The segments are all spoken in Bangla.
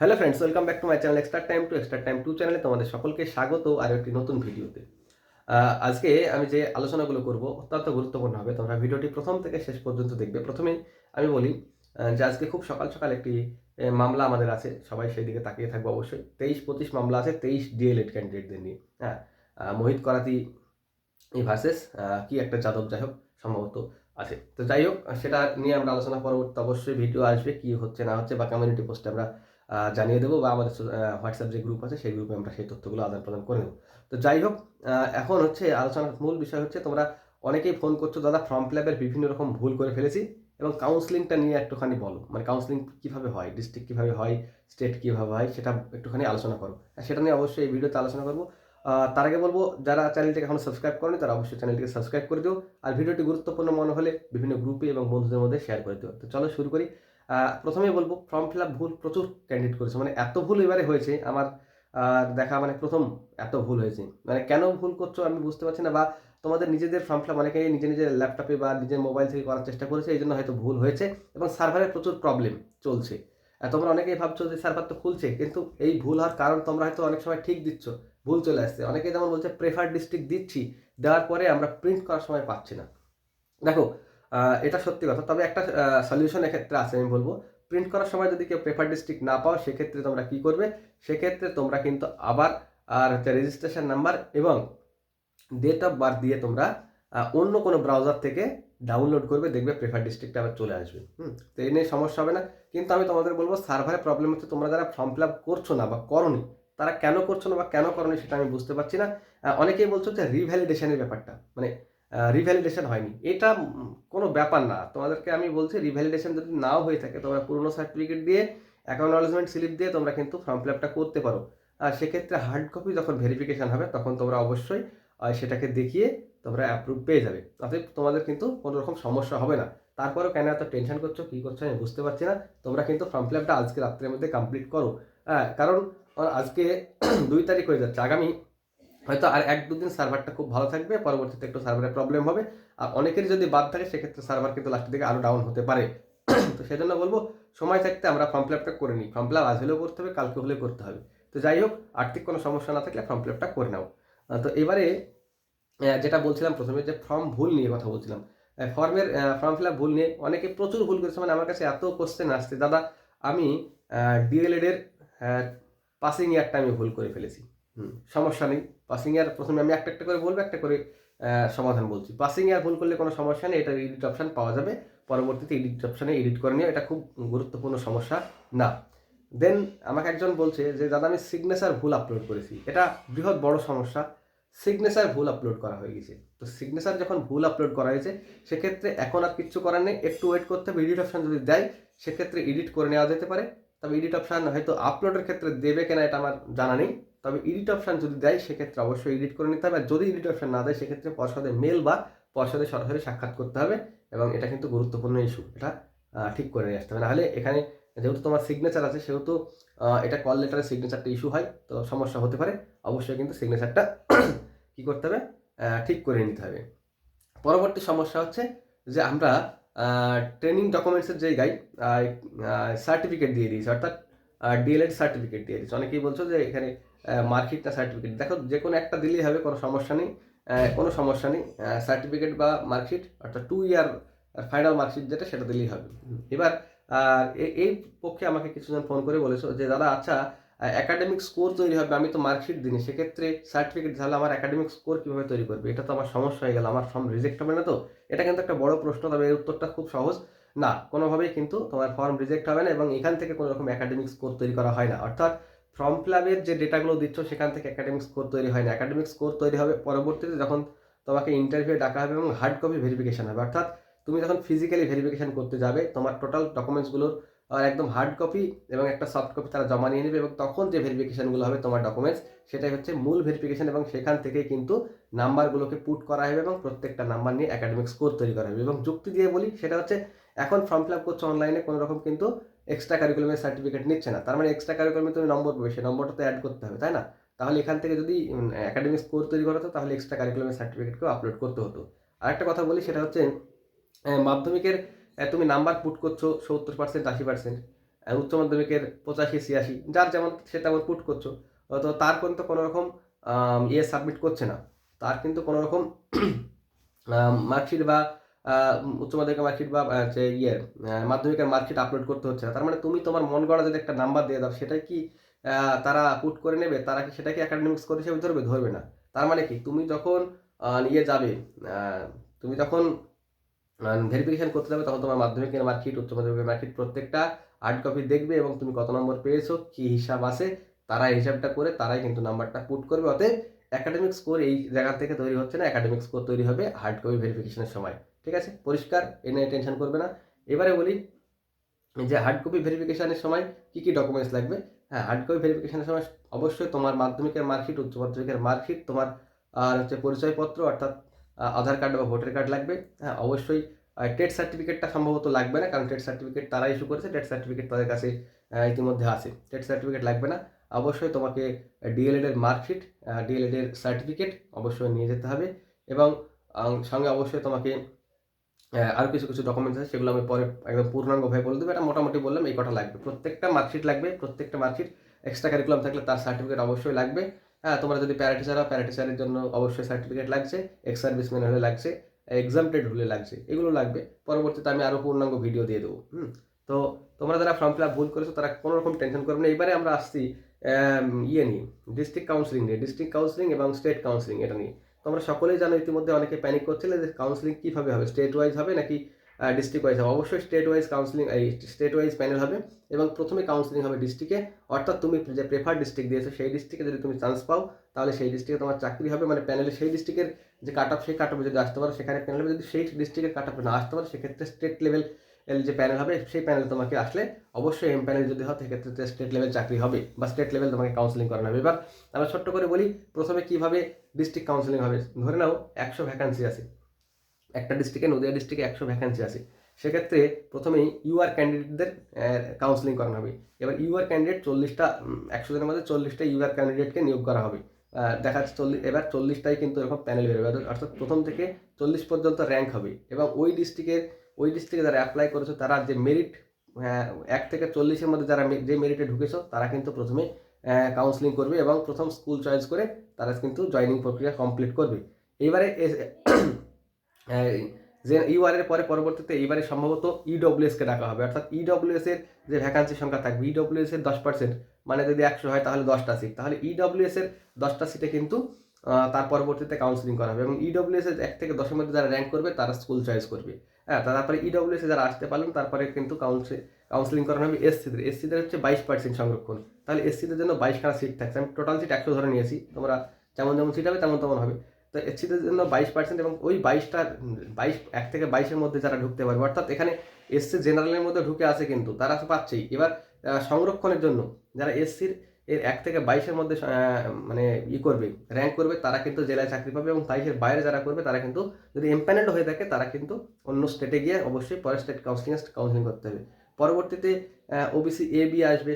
Hello friends welcome back to my channel extra time to extra time to চ্যানেলে তোমাদের সকলকে স্বাগত আর একটি নতুন ভিডিওতে। আজকে আমি যে আলোচনাগুলো করব অত্যন্ত গুরুত্বপূর্ণ হবে, তোমরা ভিডিওটি প্রথম থেকে শেষ পর্যন্ত দেখবে। প্রথমেই আমি বলি যে আজকে খুব সকাল সকাল একটি মামলা আমাদের আছে, সবাই সেই দিকে তাকিয়ে থাকব অবশ্যই। তেইশ পঁচিশ মামলা আছে, তেইশ ডিএলএড ক্যান্ডিডেটদের নিয়ে। হ্যাঁ মোহিত করাতি ভার্সেস কি একটা যাদব যাই হোক, সম্ভবত আছে। তো যাই হোক, সেটা নিয়ে আমরা আলোচনা পরবর্তী অবশ্যই ভিডিও আসবে, কি হচ্ছে না হচ্ছে বা কমিউনিটি পোস্টে আমরা জানিয়ে দেবো বা আমাদের হোয়াটসঅ্যাপ যে গ্রুপ আছে, সেই গ্রুপে আমরা সেই তথ্যগুলো আদান প্রদান করে দেবো তো যাই হোক এখন হচ্ছে আলোচনার মূল বিষয় হচ্ছে তোমরা অনেকেই ফোন করছ, দাদা ফর্ম ফিলাপের বিভিন্ন রকম ভুল করে ফেলেছি এবং কাউন্সিলিংটা নিয়ে একটুখানি বলো। মানে কাউন্সিলিং কীভাবে হয় ডিস্ট্রিক্ট কীভাবে হয় স্টেট কীভাবে হয়, সেটা একটুখানি আলোচনা করো। সেটা নিয়ে অবশ্যই এই ভিডিওতে আলোচনা করব। তার আগে বলব, যারা চ্যানেলটিকে এখনও সাবস্ক্রাইব করেনি, তারা অবশ্যই চ্যানেলটিকে সাবস্ক্রাইব করে দিও। আর ভিডিওটি গুরুত্বপূর্ণ মনে হলে বিভিন্ন গ্রুপে এবং বন্ধুদের মধ্যে শেয়ার করে দিও। তো চলো শুরু করি। প্রথমেই বলব ফর্ম ফিল আপ ভুল প্রচুর ক্যান্ডিডেট করেছে। মানে এত ভুল এবারে হয়েছে, আমার দেখা মানে প্রথম এত ভুল হয়েছে। মানে কেন ভুল করছ আমি বুঝতে পারছি না, বা তোমাদের নিজেদের ফর্ম ফিল আপ অনেকেই নিজে নিজের ল্যাপটপে বা নিজের মোবাইল থেকে করার চেষ্টা করেছে, এই জন্য হয়তো ভুল হয়েছে, এবং সার্ভারের প্রচুর প্রবলেম চলছে। তোমরা অনেকেই ভাবছ যে সার্ভার তো খুলছে, কিন্তু এই ভুল হওয়ার কারণ তোমরা হয়তো অনেক সময় ঠিক দিচ্ছ, ভুল চলে আসছে। অনেকেই যেমন বলছে প্রেফার ডিস্ট্রিক্ট দিচ্ছি, দেওয়ার পরে আমরা প্রিন্ট করার সময় পাচ্ছি না। দেখো এটা সত্যি কথা। তবে একটা সলিউশন এক্ষেত্রে আছে, আমি বলব। প্রিন্ট করার সময় যদি কেউ প্রেফার ডিস্ট্রিক্ট না পাও, সেক্ষেত্রে তোমরা কি করবে? সেক্ষেত্রে তোমরা কিন্তু আবার, আর হচ্ছে রেজিস্ট্রেশন নাম্বার এবং ডেট অফ বার্থ দিয়ে তোমরা অন্য কোনো ব্রাউজার থেকে ডাউনলোড করবে, দেখবে প্রেফার ডিস্ট্রিক্টে আবার চলে আসবে। হুম, তো এই নিয়ে সমস্যা হবে না। কিন্তু আমি তোমাদের বলব সার্ভারে প্রবলেম হচ্ছে, তোমরা যারা ফর্ম ফিল আপ করছ না বা করনি, তারা কেন করছ না বা কেন করনি সেটা আমি বুঝতে পারছি না। অনেকেই বলছো যে রিভ্যালিডেশনের ব্যাপারটা মানে রিভ্যালিডেশন হয়নি। এটা কোনো ব্যাপার না। তোমাদেরকে আমি বলছি রিভ্যালিডেশন যদি নাও হয়ে থাকে, তোমরা পুরনো সার্টিফিকেট দিয়ে অ্যাকনোলজমেন্ট স্লিপ দিয়ে তোমরা কিন্তু ফর্ম ফিল আপটা করতে পারো। আর সেক্ষেত্রে হার্ড কপি যখন ভেরিফিকেশান হবে, তখন তোমরা অবশ্যই সেটাকে দেখিয়ে তোমরা অ্যাপ্রুভ পেয়ে যাবে। অতএব তোমাদের কিন্তু কোনো রকম সমস্যা হবে না। তারপরেও কেন এত টেনশন করছ, কী করছ আমি বুঝতে পারছি না। তোমরা কিন্তু ফর্ম ফিল আপটা আজকে রাত্রের মধ্যে কমপ্লিট করো। হ্যাঁ কারণ, আজকে দুই তারিখ হয়ে যাচ্ছে। আগামী হয়তো আর এক দুদিন সার্ভারটা খুব ভালো থাকবে, পরবর্তীতে একটু সার্ভারের প্রবলেম হবে। আর অনেকের যদি বাদ থাকে, সেক্ষেত্রে সার্ভার কিন্তু লাস্টের দিকে আরও ডাউন হতে পারে। তো সেজন্য বলব, সময় থাকতে আমরা ফর্ম ফিল আপটা করে নিই। ফর্ম ফিল আপ আজ হলেও করতে হবে, কালকে হলেও করতে হবে। তো যাই হোক, আর্থিক কোনো সমস্যা না থাকলে ফর্ম ফিল আপটা করে নাও। তো এবারে যেটা বলছিলাম প্রথমে যে ফর্ম ভুল নিয়ে কথা বলছিলাম। ফর্মের ফর্ম ফিল আপ ভুল নিয়ে অনেকে প্রচুর ভুল করেছে। মানে আমার কাছে এত কোশ্চেন আসছে। দাদা, আমি ডিএলএড এর পাসিং ইয়ারটা আমি ভুল করে ফেলেছি। সমস্যা নেই। পাসিং ইয়ার প্রথমে আমি একটা একটা করে বলব, একটা করে সমাধান বলছি। পাসিং ইয়ার ভুল করলে কোনো সমস্যা নেই, এটা এডিট অপশান পাওয়া যাবে। পরবর্তীতে এডিট অপশানে এডিট করে নিও, এটা খুব গুরুত্বপূর্ণ সমস্যা না। দেন আমাকে একজন বলছে যে, দাদা, আমি সিগনেচার ভুল আপলোড করেছি। এটা বৃহৎ বড় সমস্যা। সিগনেচার ভুল আপলোড করা হয়ে গেছে। তো সিগনেচার যখন ভুল আপলোড করা হয়েছে, সেক্ষেত্রে এখন আর কিচ্ছু করার নেই। একটু ওয়েট করতে হবে এডিট অপশান যদি দেয়, সেক্ষেত্রে এডিট করে নেওয়া যেতে পারে। তবে এডিট অপশান হয়তো আপলোডের ক্ষেত্রে দেবে কিনা, এটা আমার জানা নেই। তবে এডিট অপশন যদি দেয়, সেক্ষেত্রে অবশ্যই এডিট করে নিতে হবে। আর যদি এডিট অপশান না দেয়, সেক্ষেত্রে পর্ষদে মেল বা পর্ষদে সরাসরি সাক্ষাৎ করতে হবে এবং এটা কিন্তু গুরুত্বপূর্ণ ইস্যু এটা ঠিক করে নিয়ে আসতে হবে। নাহলে এখানে যেহেতু তোমার সিগনেচার আছে, সেহেতু এটা কল লেটারের সিগনেচারটা ইস্যু হয়, তো সমস্যা হতে পারে। অবশ্যই কিন্তু সিগনেচারটা কি করতে হবে? ঠিক করে নিতে হবে। পরবর্তী সমস্যা হচ্ছে যে আমরা ট্রেনিং ডকুমেন্টসের জায়গায় সার্টিফিকেট দিয়ে দিয়েছি। অর্থাৎ ডিএলএড সার্টিফিকেট দিয়ে দিয়েছি অনেকেই বলছো যে এখানে মার্কশিটটা সার্টিফিকেট দেখো, যে কোনো একটা দিলেই হবে, কোনো সমস্যা নেই। কোনো সমস্যা নেই। সার্টিফিকেট বা মার্কশিট, অর্থাৎ টু ইয়ার ফাইনাল মার্কশিট যেটা, সেটা দিলেই হবে। এবার, আর এই পক্ষে আমাকে কিছুজন ফোন করে বলেছ যে, দাদা আচ্ছা একাডেমিক স্কোর তৈরি হবে, আমি তো মার্কশিট দিইনি। সেক্ষেত্রে সার্টিফিকেট তাহলে আমার একাডেমিক স্কোর কীভাবে তৈরি করবে? এটা তো আমার সমস্যা হয়ে গেল, আমার ফর্ম রিজেক্ট হবে না তো? এটা কিন্তু একটা বড় প্রশ্ন, তবে এর উত্তরটা খুব সহজ। না, কোনোভাবেই কিন্তু তোমার ফর্ম রিজেক্ট হবে না এবং এখান থেকে কোনো রকম একাডেমিক স্কোর তৈরি করা হয় না। অর্থাৎ ফর্ম ফিলাপের যে ডেটাগুলো দিচ্ছ, সেখান থেকে একাডেমিক স্কোর তৈরি হয় না। একাডেমিক স্কোর তৈরি হবে পরবর্তীতে যখন তোমাকে ইন্টারভিউ ডাকা হবে এবং হার্ড কপি ভেরিফিকেশন হবে। অর্থাৎ তুমি যখন ফিজিক্যালি ভেরিফিকেশন করতে যাবে, তোমার টোটাল ডকুমেন্টসগুলোর একদম হার্ড কপি এবং একটা সফট কপি তারা জমা নিয়ে নেবে এবং তখন যে ভেরিফিকেশানগুলো হবে তোমার ডকুমেন্টস সেটাই হচ্ছে মূল ভেরিফিকেশন এবং সেখান থেকে কিন্তু নাম্বারগুলোকে পুট করা হবে এবং প্রত্যেকটা নাম্বার নিয়ে একাডেমিক স্কোর তৈরি করা হবে। এবং যুক্তি দিয়ে বলি, সেটা হচ্ছে এখন ফর্ম ফিল আপ করছ অনলাইনে কোনো রকম কিন্তু এক্সট্রা কারিকুলামের সার্টিফিকেট নিচ্ছে না। তার মানে এক্সট্রা কারিকুলামে তুমি নম্বর পাবে, সেই নম্বরটা তো অ্যাড করতে হবে, তাই না? তাহলে এখান থেকে যদি একাডেমিক স্কোর তৈরি করা হতো তাহলে এক্সট্রা কারিকুলামের সার্টিফিকেটকেও আপলোড করতে হতো। আরেকটা কথা বলি, সেটা হচ্ছে মাধ্যমিকের তুমি নাম্বার পুট করছ, সত্তর পার্সেন্ট আশি পার্সেন্ট উচ্চ মাধ্যমিকের পঁচাশি, ছিয়াশি, যার যেমন সে তেমন পুট করছ। তো তার কিন্তু কোনো রকম ইয়ে সাবমিট করছে না। তার কিন্তু কোনো রকম মার্কশিট বা উচ্চ মাধ্যমিকের মার্কশিট বা যে ইয়ে মাধ্যমিকের মার্কশিট আপলোড করতে হচ্ছে না। তার মানে তুমি তোমার মন গড়া যদি একটা নাম্বার দিয়ে দাও, সেটা কি তারা পুট করে নেবে? তারা কি সেটাকে একাডেমিক স্কোর হিসেবে ধরবে? ধরবে না। তার মানে কি, তুমি যখন ইয়ে যাবে তুমি যখন ভেরিফিকেশন করতে যাবে, তখন তোমার মাধ্যমিকের মার্কশিট উচ্চ মাধ্যমিকের মার্কশিট প্রত্যেকটা হার্ড কপি দেখবে এবং তুমি কত নম্বর পেয়েছ, কি হিসাব আছে, তারা হিসাবটা করে তারাই কিন্তু নাম্বারটা পুট করবে। অতএব একাডেমিক স্কোর এই জায়গা থেকে তৈরি হচ্ছে না। অ্যাকাডেমিক স্কোর তৈরি হবে হার্ড কপি ভেরিফিকেশনের সময়। ঠিক আছে? পরিষ্কার, এ নিয়ে টেনশন করবে না। এবারে বলি যে হার্ড কপি ভেরিফিকেশানের সময় কি কি ডকুমেন্টস লাগবে? হ্যাঁ হার্ড কপি ভেরিফিকেশানের সময় অবশ্যই তোমার মাধ্যমিকের মার্কশিট উচ্চ মাধ্যমিকের মার্কশিট তোমার, আর হচ্ছে পরিচয়পত্র, অর্থাৎ আধার কার্ড বা ভোটার কার্ড লাগবে। হ্যাঁ অবশ্যই টেট সার্টিফিকেটটা সম্ভবত লাগবে না, কারণ টেট সার্টিফিকেট তারা ইস্যু করেছে টেট সার্টিফিকেট তাদের কাছে ইতিমধ্যে আছে। টেট সার্টিফিকেট লাগবে না। অবশ্যই তোমাকে ডিএলএড এর মার্কশিট ডিএলএড এর সার্টিফিকেট অবশ্যই নিয়ে যেতে হবে এবং সঙ্গে অবশ্যই তোমাকে আরও কিছু কিছু ডকুমেন্টস আছে, সেগুলো আমি পরে একদম পূর্ণাঙ্গভাবে বলে দেবো। এটা মোটামুটি বললাম, এই কটা লাগবে। প্রত্যেকটা মার্কশিট লাগবে, প্রত্যেকটা মার্কশিট এক্সট্রা কারিকুলাম থাকলে তার সার্টিফিকেট অবশ্যই লাগবে। হ্যাঁ তোমরা যদি প্যারাটিচার হও প্যারাটিচারের জন্য অবশ্যই সার্টিফিকেট লাগছে এক্স সার্ভিসম্যান হলে লাগছে এক্সামটেড হলে লাগছে, এগুলো লাগবে। পরবর্তীতে আমি আরও পূর্ণাঙ্গ ভিডিও দিয়ে দেবো, হুম? তো তোমরা যারা ফর্ম ফিল আপ ভুল করেছ, তারা কোনো রকম টেনশন করবে না। এবারে আমরা আসছি ইয়ে নিয়ে ডিস্ট্রিক্ট কাউন্সিলিং নিয়ে ডিস্ট্রিক্ট কাউন্সিলিং এবং স্টেট কাউন্সিলিং এটা নিয়ে। তোমরা সকলেই জানো ইতিমধ্যে অনেকে প্যানিক করছিলে যে কাউন্সিলিং কীভাবে হবে? স্টেট ওয়াইজ হবে নাকি ডিস্ট্রিক্ট ওয়াইজ হবে? অবশ্যই স্টেট ওয়াইজ কাউন্সিলিং এই স্টেট ওয়াইজ প্যানেল হবে এবং প্রথমে কাউন্সিলিং হবে ডিস্ট্রিক্টে অর্থাৎ তুমি যে প্রেফার ডিস্ট্রিক্ট দিয়েছ, সেই ডিস্ট্রিক্টে যদি তুমি চান্স পাও, তাহলে সেই ডিস্ট্রিক্টে তোমার চাকরি হবে। মানে প্যানেলে সেই ডিস্ট্রিক্টের যে কাট অফ সেই কাট অফে যদি আসতে পারো, সেখানে প্যানেলে যদি সেই ডিস্ট্রিক্টের কাট অফে না আসতে পারো, সেক্ষেত্রে স্টেট লেভেল যে প্যানেল হবে, সেই প্যানেল তোমাকে আসলে অবশ্যই এম প্যানেল যদি হয়, সেক্ষেত্রে স্টেট লেভেল চাকরি হবে বা স্টেট লেভেল তোমাকে কাউন্সিলিং করানো হবে। এবার আমরা ছোট্ট করে বলি, প্রথমে কীভাবে ডিস্ট্রিক্ট কাউন্সিলিং হবে। ধরে নাও একশো ভ্যাকান্সি আছে। একটা ডিস্ট্রিক্টে নদিয়া ডিস্ট্রিক্টে একশো ভ্যাকান্সি আছে। সেক্ষেত্রে প্রথমেই ইউআর ক্যান্ডিডেটদের কাউন্সিলিং করানো হবে। এবার ইউআর ক্যান্ডিডেট চল্লিশটা একশো জনের মধ্যে চল্লিশটা ইউআর ক্যান্ডিডেটকে নিয়োগ করা হবে। দেখা যাচ্ছে চল্লিশ এবার চল্লিশটাই কিন্তু এরকম প্যানেল বেরোবে অর্থাৎ- প্রথম থেকে চল্লিশ পর্যন্ত র্যাঙ্ক হবে। এবং ওই ডিস্ট্রিক্টের ওই ডিস্ট্রিক্টে যারা অ্যাপ্লাই করেছ, তারা যে মেরিট এক থেকে চল্লিশের মধ্যে যারা যে মেরিটে ঢুকেছো, তারা কিন্তু প্রথমে কাউন্সিলিং করবে এবং প্রথম স্কুল চয়েস করে তারা কিন্তু জয়নিং প্রক্রিয়া কমপ্লিট করবে। এইবারে যে ইউআর এর পরে পরবর্তীতে এইবারে সম্ভবত ইডব্লিউএস কে ডাকা হবে। অর্থাৎ ইডব্লিউএস এর যে ভ্যাকান্সি সংখ্যা থাকবে ইডব্লিউএস এর দশ পার্সেন্ট মানে যদি একশো হয় তাহলে দশটা সিট তাহলে ইডব্লিউএস এর দশটা সিটে কিন্তু তার পরবর্তীতে কাউন্সিলিং করা হবে এবং ইডব্লিউএস এর এক থেকে দশের মধ্যে যারা র্যাঙ্ক করবে, তারা স্কুল চয়েস করবে। হ্যাঁ তারপরে ইডব্লিউএস এ যারা আসতে পারলেন, তারপরে কিন্তু কাউন্সিল কাউন্সিলিং করানো হবে এসসিদের এসসিদের হচ্ছে বাইশ পার্সেন্ট সংরক্ষণ। তাহলে এসসিদের জন্য বাইশখানা সিট থাকছে। আমি টোটাল সিট একশো ধরে নিয়েছি। তোমরা যেমন যেমন সিট হবে, তেমন তেমন হবে। তো এসসিদের জন্য বাইশ পার্সেন্ট এবং ওই বাইশটা বাইশ এক থেকে বাইশের মধ্যে যারা ঢুকতে পারবে, অর্থাৎ এখানে এসসি জেনারেলের মধ্যে ঢুকে আছে কিন্তু, তারা তো পাচ্ছেই। এবার সংরক্ষণের জন্য যারা এসসির এর এক থেকে বাইশের মধ্যে মানে ই করবে র্যাঙ্ক করবে, তারা কিন্তু জেলায় চাকরি পাবে এবং বাইশের বাইরে যারা করবে, তারা কিন্তু যদি এম্প্যানেড হয়ে থাকে, তারা কিন্তু অন্য স্টেটে গিয়ে অবশ্যই পরে স্টেট কাউন্সিলিং কাউন্সিলিং করতে হবে। পরবর্তীতে ওবিসি এ বি আসবে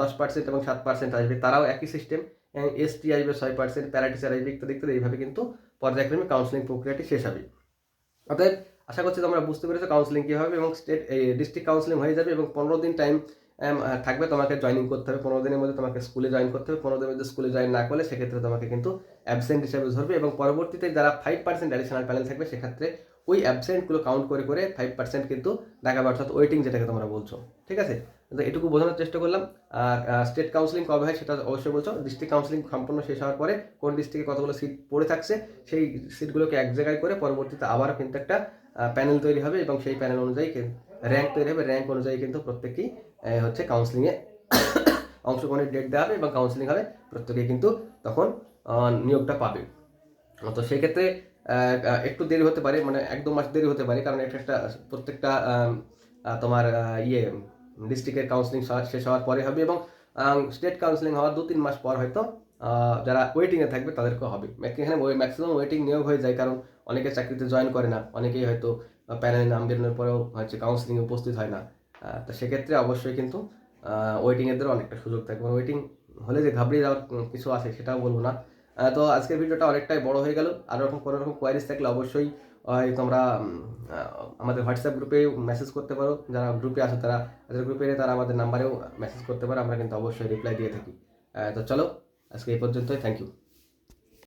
দশ পার্সেন্ট এবং সাত পার্সেন্ট আসবে, তারাও একই সিস্টেম এসটি আসবে ছয় পার্সেন্ট প্যারাটিচার আসবে, ইত্যাদি ইত্যাদি, এইভাবে কিন্তু পর্যায়ক্রমে কাউন্সিলিং প্রক্রিয়াটি শেষ হবে। অতএব, আশা করছি তোমরা বুঝতে পেরেছ কাউন্সিলিং কী হবে এবং স্টেট ডিস্ট্রিক্ট কাউন্সিলিং হয়ে যাবে, এবং পনেরো দিন টাইম থাকবে, তোমাকে জয়েনিং করতে হবে পনেরো দিনের মধ্যে, তোমাকে স্কুলে জয়েন করতে হবে, পনেরো দিনের মধ্যে স্কুলে জয়েন না করলে সেক্ষেত্রে তোমাকে কিন্তু অ্যাবসেন্ট হিসাবে ধরবে এবং পরবর্তীতে যারা ফাইভ পার্সেন্ট অ্যাডিশনাল প্যানেল থাকবে, সেক্ষেত্রে ওই অ্যাবসেন্টগুলো কাউন্ট করে করে ফাইভ পার্সেন্ট কিন্তু দেখাবে, অর্থাৎ ওয়েটিং যেটাকে তোমরা বলছো, ঠিক আছে? তো এটুকু বোঝানোর চেষ্টা করলাম। আর স্টেট কাউন্সিলিং কবে হয় সেটা অবশ্যই বলছো। ডিস্ট্রিক্ট কাউন্সিলিং সম্পূর্ণ শেষ হওয়ার পরে কোন ডিস্ট্রিক্টে কতগুলো সিট পড়ে থাকছে, সেই সিটগুলোকে এক জায়গায় করে পরবর্তীতে আবারও কিন্তু একটা প্যানেল তৈরি হবে এবং সেই প্যানেল অনুযায়ী র্যাঙ্ক তৈরি হবে। র্যাঙ্ক অনুযায়ী কিন্তু প্রত্যেকেই হচ্ছে কাউন্সিলিংয়ে অংশগ্রহণের ডেট দেওয়া হবে এবং কাউন্সিলিং হবে। প্রত্যেকেই কিন্তু তখন নিয়োগটা পাবে। তো সেক্ষেত্রে একটু দেরি হতে পারে মানে এক দু মাস দেরি হতে পারে, কারণ এটা একটা প্রত্যেকটা তোমার ইয়ে ডিস্ট্রিক্টের কাউন্সিলিং শেষ হওয়ার পরে হবে এবং স্টেট কাউন্সিলিং হওয়ার দু তিন মাস পর হয়তো যারা ওয়েটিংয়ে থাকবে তাদেরকেও হবে। এখানে ম্যাক্সিমাম ওয়েটিং নিয়োগ হয়ে যায়, কারণ অনেকে চাকরিতে জয়েন করে না, অনেকেই হয়তো প্যানেলে নাম বেরোনোর পরেও হচ্ছে কাউন্সিলিংয়ে উপস্থিত হয় না। তো সেক্ষেত্রে অবশ্যই কিন্তু ওয়েটিংয়েদেরও অনেকটা সুযোগ থাকবে। ওয়েটিং হলে যে ঘাবড়িয়ে যাওয়ার কিছু আছে সেটাও বলব না। তো আজকের ভিডিওটা অনেকটাই বড় হয়ে গেল। আর রকম কোনো রকম কোয়ারিজ থাকলে অবশ্যই তোমরা আমাদের হোয়াটসঅ্যাপ গ্রুপেও মেসেজ করতে পারো। যারা গ্রুপে আছে তারা, যাদের গ্রুপে তারা আমাদের নাম্বারেও মেসেজ করতে পারো। আমরা কিন্তু অবশ্যই রিপ্লাই দিয়ে থাকি। তো চলো, আজকে এই পর্যন্তই। Thank you